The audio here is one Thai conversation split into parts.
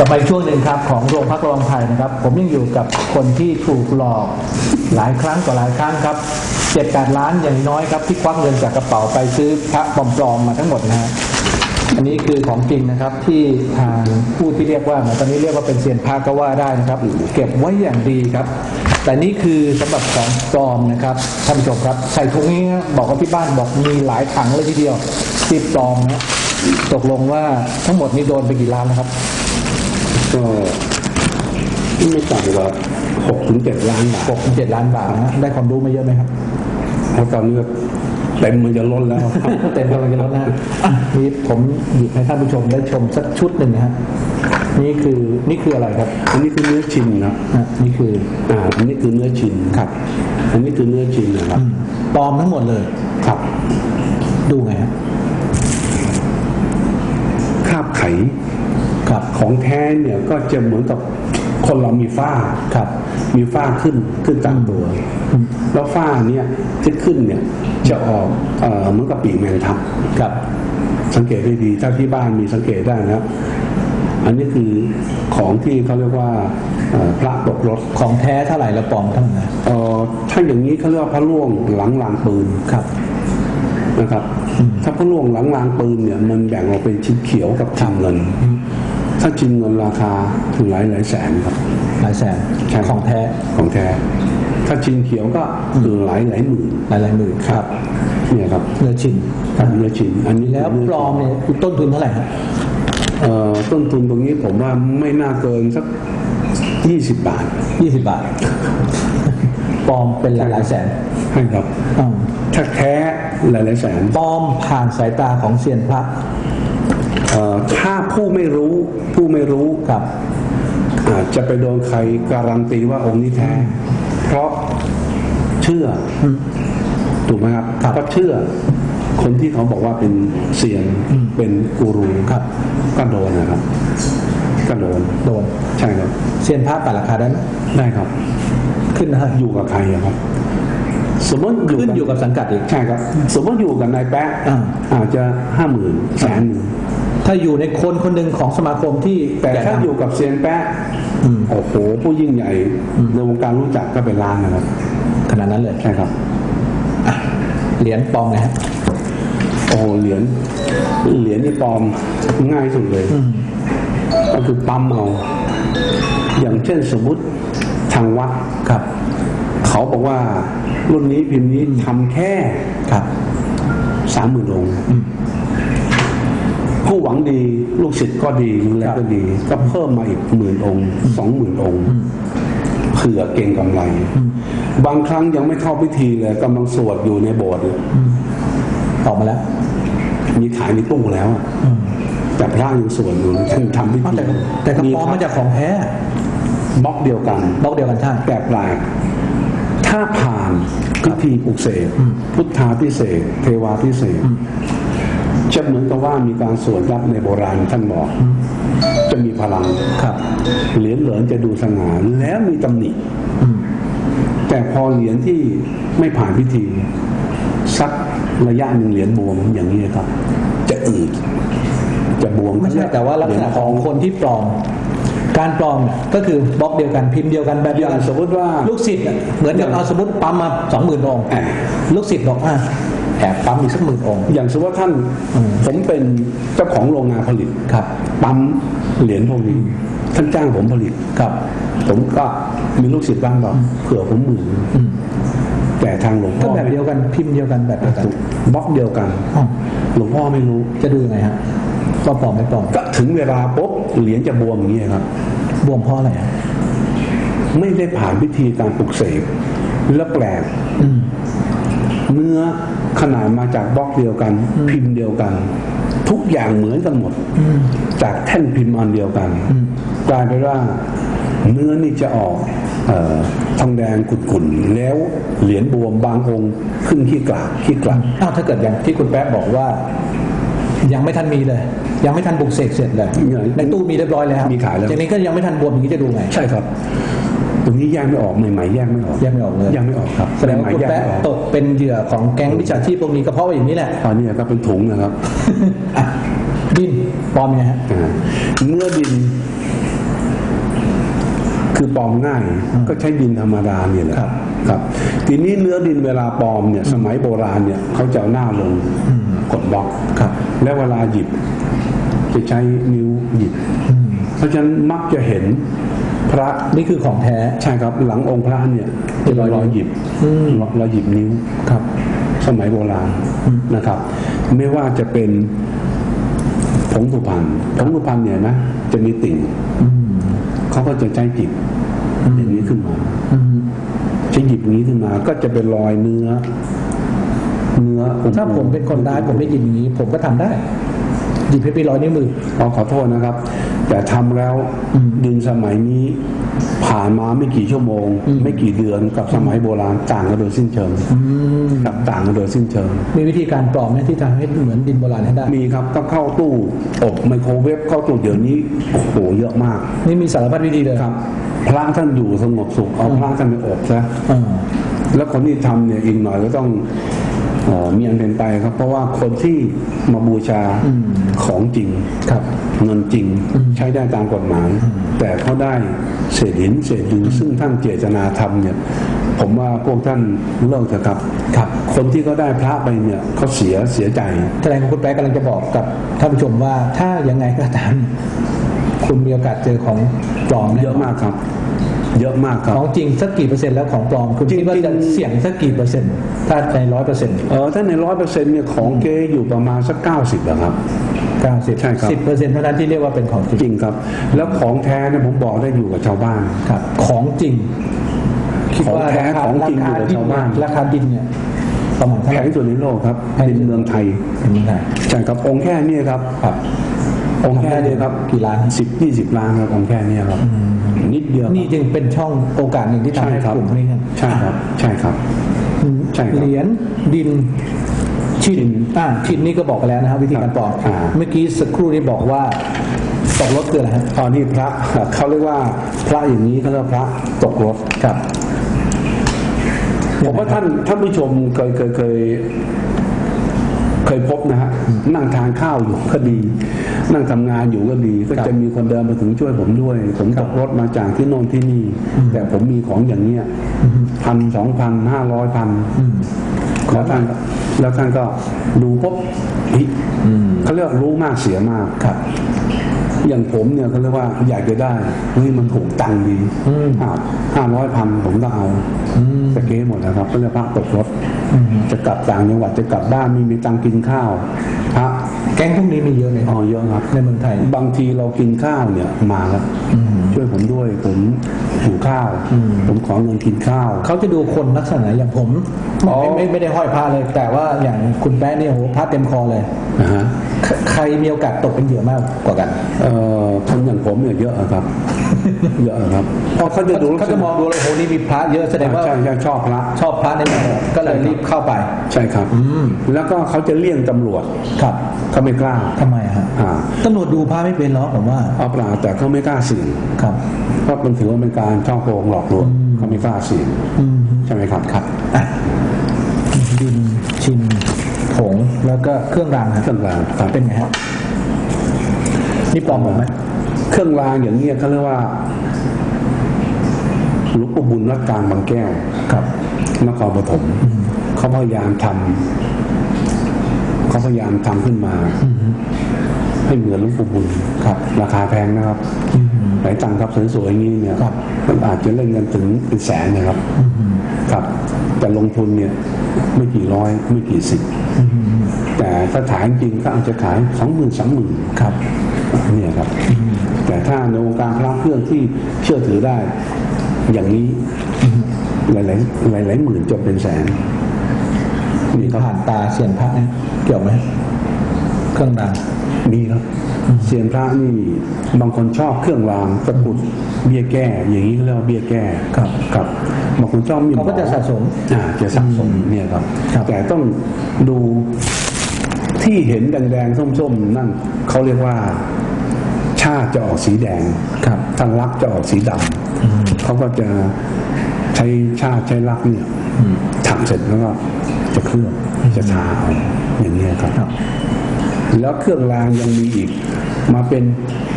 กลับมาอีกช่วงหนึ่งครับของโรงพักระวังภัยนะครับ ผมยังอยู่กับคนที่ถูกหลอกหลายครั้งต่อหลายครั้งครับเจ็ดแปดล้านอย่างน้อยครับที่ควักเงินจากกระเป๋าไปซื้อพระปลอมๆมาทั้งหมดนะฮะอันนี้คือของจริงนะครับที่ทางผู้ที่เรียกว่าตอนนี้เรียกว่าเป็นเซียนพระก็ว่าได้นะครับ เก็บไว้อย่างดีครับ แต่นี่คือสำหรับของปลอมนะครับท่านผู้ชมครับใส่ถุงนี้บอกว่าที่บ้านบอกมีหลายถังเลยทีเดียวที่ปลอมนะตกลงว่าทั้งหมดนี้โดนไปกี่ล้านนะครับ ก็ไม่ต่ำกว่าหกถึงเจ็ดล้านบาทหกถึงเจ็ดล้านบาทนะได้ความรู้มาเยอะไหมครับเพราะตอนนี้ก็เต็มมันจะล้นแล้วเต็มกำลังจะลดนะฮะอะนี่ผมหยิบให้ท่านผู้ชมได้ชมสักชุดหนึ่งนะฮะนี่คือนี่คืออะไรครับ อันนี้คือเนื้อชินครับอะนี่คืออ่าอันนี้คือเนื้อชินครับ อันนี้คือเนื้อชินนะครับอืมปลอมทั้งหมดเลยครับ ดูไงฮะคาบไข ครับของแท้เนี่ยก็จะเหมือนกับคนเรามีฝ้าครับ มีฝ้าขึ้นขึ้นตามตัวอืมแล้วฝ้าเนี่ยที่ขึ้นเนี่ยจะออกเอ่อเหมือนกับปีกแมงทับครับ สังเกตได้ดีถ้าที่บ้านมีสังเกตได้นะครับอันนี้คือของที่เขาเรียกว่าเอ่อพระตกรถของแท้เท่าไหร่แล้วปลอมเท่าไหร่นะเอ่อถ้าอย่างนี้เขาเรียกว่าพระล่วงหลังลางปืนครับนะครับอืมถ้าพระล่วงหลังลางปืนเนี่ยมันแบ่งออกเป็นชิ้นเขียวกับชิ้นเงิน ถ้าชิ้นเงินราคาถึงหลายหลายแสนครับ หลายแสนใช่ของแท้ของแท้ ถ้าชิ้นเขียวก็หลายหลายหมื่นหลายหลายหมื่นครับเนี่ยครับเนื้อชิ้นครับเนื้อชิ้นอันนี้แล้วเนื้ปลอมเนี่ยต้นทุนเท่าไหร่ครับเอ่อต้นทุนตรงนี้ผมว่าไม่น่าเกินสักยี่สิบบาทยี่สิบบาทปลอมเป็นหลายหลายแสนให้ครับอืมถ้าแท้หลายหลายแสนปลอมผ่านสายตาของเซียนพระเอ่อ ถ้าผู้ไม่รู้ผู้ไม่รู้ครับอาจจะไปโดนใครการันตีว่าองค์นี้แท้ เพราะเชื่ออถูกไหมครับครับเพราะเชื่อ คนที่เขาบอกว่าเป็นเซียนเป็นกูรูครับก็โดนนะครับก็โดนโดนใช่ครับเซียนพระตัดราคาได้ไหมได้ครับ ขึ้นนะฮะอยู่กับใครอะครับสมมติอยู่ขึ้นอยู่กับสังกัดอีกใช่ครับ สมมติอยู่กับนายแป๊ะอ่าอาจจะห้าหมื่นแสนหนึ่ง ถ้าอยู่ในคนคนหนึ่งของสมาคมที่แต่ใหญ่ถ้าทำอยู่กับเซียนแป๊ะอืมโอ้โหผู้ยิ่งใหญ่ในวงการรู้จักก็เป็นล้านนะครับขนาดนั้นเลยใช่ครับอะเหรียญปลอมไงฮะโอ้โหเหรียญเหรียญนี่ปลอมง่ายสุดเลยก็คือปั๊มเอาอย่างเช่นสมมุติทางวัดครับ เขาบอกว่ารุ่นนี้พิมพ์นี้ทำแค่ครับสามหมื่นองค์ ผู้หวังดีลูกศิษย์ก็ดีอะไรก็ดี ก็เพิ่มมาอีกหมื่นองค์สองหมื่นองค์เผื่อเก่งกำไร บางครั้งยังไม่เข้าพิธีเลยกำลังสวดอยู่ในโบสถ์ออกมาแล้ว มีขายในตู้แล้วอะแต่พระยังสวดอยู่ท่านทำพิอ้าวธีแต่แต่กระปอมมาจากของแท้บล็อกเดียวกันบล็อกเดียวกันใช่แต่แปลกถ้าผ่านพิธีปลุกเสกพุทธาพิเศษกเทวาพิเศษก จะเหมือนกับว่ามีการสวดรับในโบราณท่านบอก จะมีพลังครับ เหรียญเหลินจะดูสง่าแล้วมีตำหนิอืมแต่พอเหรียญที่ไม่ผ่านพิธีสักระยะหนึ่งเหรียญบวมอย่างนี้ครับ จะอืดจะบวมไม่ใช่แต่ว่าลักษณะของคนที่ปลอม การปลอมเนี่ยก็คือบล็อกเดียวกันพิมพ์เดียวกันแบบเดีอยวย่างกันสมมติว่าลูกศิษย์อะเหมือนกับเอาสมมติปั๊มมาสองหมื่นองค์อ่าลูกศิษย์บอกอะแอบปั๊มอีกสักหมื่นองค์อย่างสมมติว่าท่านอืมผมเป็นเจ้าของโรงงานผลิตครับ ปั๊มเหรียญพวกนี้ท่านจ้างผมผลิตครับ ผมก็มีลูกศิษย์บ้างบอกเผื่อผมหมื่นอืมแต่ทางหลวงพ่ก็อแบบเดียวกันพิมพ์เดียวกันแบบเดียวกันบล็อกเดียวกันอ้าวหลวงพ่อไม่รู้จะดูยังไงฮะ ว่าปลอมไม่ปลอมก็ถึงเวลาปุ๊บเหรียญจะบวมอย่างนี้ครับ บวมเพราะอะไรอะไม่ได้ผ่านพิธีการปลุกเสกและแปลกอืมเนื้อขนาดมาจากบล็อกเดียวกัน พิมพ์เดียวกัน ทุกอย่างเหมือนกันหมดอืมจากแท่นพิมพ์อันเดียวกันอืมกลายเป็นว่าเนื้อนี่จะออกเออทองแดงกุ่นๆแล้วเหรียญบวมบางองค์ขึ้นขี้กลากขี้กลากอ้าวถ้าเกิดอย่างที่คุณแป๊ะบอกว่ายังไม่ทันมีเลย ยังไม่ทันบุกเสกเสร็จเลยในตู้มีเรียบร้อยแล้วมีขายแล้วทีนี้ก็ยังไม่ทันบวมอย่างนี้จะดูไง ใช่ครับ ตรงนี้แยกไม่ออกใหม่ๆแยกไม่ออกแยกไม่ออกเลยแยกไม่ออกครับแสดงว่าใหม่คุณๆแยกแป๊ะไม่ออกตกเป็นเหยื่อของแก๊งวิชาชีพพวกนี้ก็เพราะว่าอย่างนี้แหละตอนนี้ก็เป็นถุงนะครับอะดินปลอมยังไงฮะอ่าเนื้อดิน คือปลอมง่าย ก็ใช้ดินธรรมดาเนี่ยแหละครับครับ ทีนี้เนื้อดินเวลาปลอมเนี่ย สมัยโบราณเนี่ยเขาจะเอาหน้าลงกดบล็อกครับ และเวลาหยิบ จะใช้นิ้วหยิบเพราะฉะนั้นมักจะเห็นพระนี่คือของแท้ใช่ครับ หลังองค์พระเนี่ยจะรอยรอยหยิบอืมรอยรอยหยิบนิ้วครับ สมัยโบราณนะครับ ไม่ว่าจะเป็นผงสุพรรณผงสุพรรณเนี่ยนะจะมีติ่งอืมเขาก็จะใช้จิบอย่างนี้ขึ้นมาอืมใช้หยิบอย่างนี้ขึ้นมา ก็จะเป็นรอยเนื้อ เนื้ออมๆถ้าผมเป็นคนร้ายผมได้ยินอย่างนี้ ผมก็ทำได้ หยิบให้ไปร้อยนิ้วมือขอขอโทษนะครับ แต่ทำแล้วอืมดินสมัยนี้ผ่านมาไม่กี่ชั่วโมงอืมไม่กี่เดือนกับสมัยโบราณต่างกันโดยสิ้นเชิงอืมกับต่างกันโดยสิ้นเชิง มีวิธีการปลอมไหมที่ทำให้เหมือนดินโบราณให้ได้ มีครับต้องเข้าตู้อบไมโครเวฟเข้าตู้เดี๋ยวนี้โอ้โหเยอะมาก นี่มีสารพัดวิธีเลยครับ พระท่านอยู่สงบสุขเอาพระท่านไปอบซะอ่าแล้วคนที่ทำเนี่ยอีกหน่อยก็ต้องเอ่อ มีอันเป็นไปครับ เพราะว่าคนที่มาบูชาอืมของจริงครับเงินจริงอืมใช้ได้ตามกฎหมาย แต่เขาได้เศษหินเศษดินซึ่งท่านเจตนาทำเนี่ยผมว่าพวกท่านเลิกเถอะครับครับ คนที่เขาได้พระไปเนี่ยเขาเสียเสียใจแสดงว่าคุณแป๊ะกำลังจะบอกกับท่านผู้ชมว่าถ้ายังไงก็ตามคุณมีโอกาสเจอของปลอมแน่เยอะมากครับ เยอะมากครับของจริงสักกี่เปอร์เซ็นต์แล้วของปลอมคุณคิดว่าจริงๆจะเสี่ยงสักกี่เปอร์เซ็นต์ถ้าในร้อยเปอร์เซ็นต์เออถ้าในร้อยเปอร์เซ็นต์เนี่ยของเก๊อยู่ประมาณสักเก้าสิบอะครับเก้าสิบใช่ครับสิบเปอร์เซ็นต์เท่านั้นที่เรียกว่าเป็นของจริงจริงครับ แล้วของแท้เนี่ยผมบอกได้อยู่กับชาวบ้านครับของจริงคิดว่าของแท้ราคาของจริงราคาอยู่กับดินชาวเนี่ยบ้านราคาดินเนี่ยประมาณแพเท่าไหร่งที่สุดในโลกครับแพงที่ดิสุนดเมืองไทยเป็นยังไงใช่ครับองค์แค่เนี้ครับครับองค์แค่เนี้ครับกี่ล้านสิบยี่สิบล้านครับองค์แค่เนี้ครับนิด เดียวครับนี่จึงเป็นช่องโอกาสหนึ่งที่ทำใช่ให้ครับกลุ่มนี้เนี่ยใช่ครับ ใช่ครับใช่ครับเหรียญดินชินชินอ่าชินนี่ก็บอกไปแล้วนะครับวิธีการปลอมอ่าเมื่อกี้สักครู่นี้บอกว่าตกรถคืออะไรฮะตอนนี้พระเขาเรียกว่าพระอย่างนี้เขาเรียกว่าพระตกรถครับผมว่าท่านท่านผู้ชมเคยเคยเคย เคยพบนะฮะนั่งทานข้าวอยู่ก็ดี นั่งทำงานอยู่ก็ดี ก็ครับจะมีคนเดินมาถึงช่วยผมด้วย ผมครัตบกรถมาจากที่โน่นที่นี่ แต่ผมมีของอย่างเนี้ยพันสองพันห้าร้อยพันอืมแล้วท่านก็แล้วท่านก็ดูปุ๊บเฮ้ยอืมเขาเรียกว่ารู้มากเสียมากครับอย่างผมเนี่ยเขาเรียกว่าอยากจะได้เฮ้ยมันถูกตังค์ดีอืมห้าร้อยพันผมก็เอาอืมสเก๊หมดแล้วครับก็เลยพระตกรถอืม จะกลับต่างจังหวัดจะกลับบ้านไม่มีตังค์กินข้าวพระแก๊งพวกนี้มีเยอะไหมคอ๋รัอบเยอะครับในเมืองไทย บางทีเรากินข้าวเนี่ยมาครับอืมช่วยผมด้วยผมหิวข้าวอืมผมขอเงินกินข้าว เขาจะดูคนลักษณะไหนอย่างผมอ๋อไม่ไม่ไม่ได้ห้อยพระเลย แต่ว่าอย่างคุณแป๊ะเนี่ยโหพระเต็มคอเลยนะฮะใครใครมีโอกาสตกเป็นเหยื่อมากกว่ากัน เอ่อคนอย่างผมเนี่ยเยอะอะครับ เยอะอะครับเพราะเขาจะดูลักเขาษจะมณะองดูเลยโหนี่มีพระเยอะแสดงว่าใช่ใช่ชอบพระชอบพระในเมืองก็เลยรีบเข้าไป ใช่ครับอืมแล้วก็เขาจะเลี่ยงตำรวจครับเขาไม่กล้าทำไมฮะอ่าตำรวจดูพระไม่เป็นหรอกผมว่าเอาเปล่าแต่เขาไม่กล้าเสี่ยงครับเพราะมันถือว่าเป็นการช่อโกงหลอกลวงเขาไม่กล้าเสี่ยงอืมใช่ไหมครับครับอะดินชินผงแล้วก็เครื่องรางครับเครื่องรางครับเป็นไงฮะนี่ปลอมหมดไหม เครื่องรางอย่างเนี้ยเขาเรียกว่าหลวงปู่บุญรักกลางบางแก้วครับนครปฐมเขาพยายามทำเขาพยายามทำขึ้นมาให้เหมือนหลวงปู่บุญครับ ราคาแพงนะครับอืมหลายตังค์ครับสวยๆอย่างนี้เนี่ยครับมันอาจจะเล่นกันถึงเป็นแสนนะครับอืมครับ แต่ลงทุนเนี่ยไม่กี่ร้อยไม่กี่สิบอืมแต่ถ้าขายจริงก็อาจจะขายสองหมื่นสามหมื่นครับ เนี่ยครับ แต่ถ้าในวงการพระเครื่องที่เชื่อถือได้ อย่างนี้หลายหลายๆหลายๆหมื่นจนเป็นแสนนี่ครับผ่านตาเสียนพระเนี่ยเกี่ยวไหมเครื่องรางมีครับเซียนพระนี่บางคนชอบเครื่องรางตะกรุดเบี้ยแก้อย่างนี้เขาเรียกว่าเบี้ยแก้ครับครับบางคนชอบมีเขาก็จะสะสมอ่าจะสะสมเนี่ยครับครับแต่ต้องดูที่เห็นแดงๆส้มๆนั่นเขาเรียกว่า ชาติจะออกสีแดงครับทางลักษณ์จะออกสีดำเขาก็จะใช้ชาติใช้ลักษณ์เนี่ยทำเสร็จแล้วก็จะเคลือบจะทาเอาอย่างนี้ยครับครับ แล้วเครื่องรางยังมีอีก มาเป็น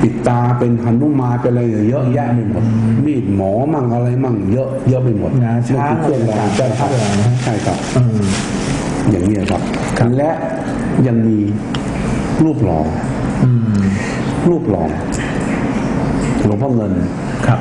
ปิดตาเป็นหันุมานเป็นอะไรเยอะแยะไปหมดมีดหมอมั่งอะไรมั่งเยอะเยอะไปหมดงาช้างนั่นคือเครื่องรางอะไรใช่ครับต่างๆนะใช่ครับอืมอย่างนี้ครับและยังมีรูปหล่ออืม รูปหล่อหลวงพ่อเงินครับ